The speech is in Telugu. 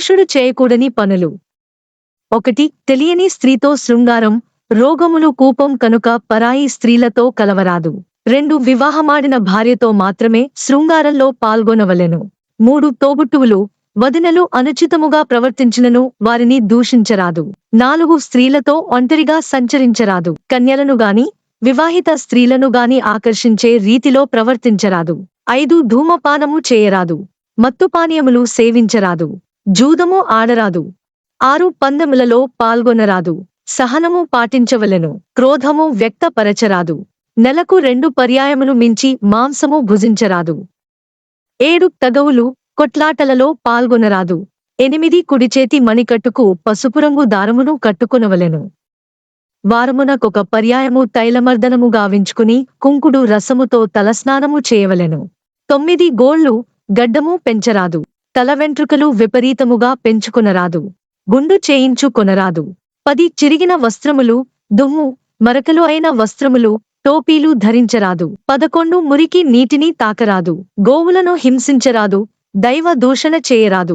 పురుషుడు చేయకూడని పనులు. ఒకటి తెలియని స్త్రీతో శృంగారం రోగములు కూపం కనుక పరాయి స్త్రీలతో కలవరాదు. రెండు వివాహమాడిన భార్యతో మాత్రమే శృంగారంలో పాల్గొనవలెను. మూడు తోబుట్టువులు వదినలు అనుచితముగా ప్రవర్తించినను వారిని దూషించరాదు. నాలుగు స్త్రీలతో ఒంటరిగా సంచరించరాదు. కన్యలను గాని వివాహిత స్త్రీలను గాని ఆకర్షించే రీతిలో ప్రవర్తించరాదు. ఐదు ధూమపానము చేయరాదు. మత్తుపానీయములు సేవించరాదు. జూదము ఆడరాదు. ఆరు పందెములలో పాల్గొనరాదు. సహనము పాటించవలెను. క్రోధము వ్యక్తపరచరాదు. నెలకు రెండు పర్యాయములు మించి మాంసము భుజించరాదు. ఏడు తగవులు కొట్లాటలలో పాల్గొనరాదు. ఎనిమిది కుడిచేతి మణికట్టుకు పసుపురంగు దారమును కట్టుకొనవలెను. వారమునకొక పర్యాయము తైలమర్దనము గావించుకుని కుంకుడు రసముతో తలస్నానము చేయవలెను. తొమ్మిది గోళ్ళు గడ్డము పెంచరాదు. తల వెంట్రుకలు విపరీతముగా పెంచుకొనరాదు. గుండు చేయించు కొనరాదు. పది చిరిగిన వస్త్రములు దుమ్ము మరకలు అయిన వస్త్రములు టోపీలు ధరించరాదు. పదకొండు మురికి నీటిని తాకరాదు. గోవులను హింసించరాదు. దైవ దూషణ చేయరాదు.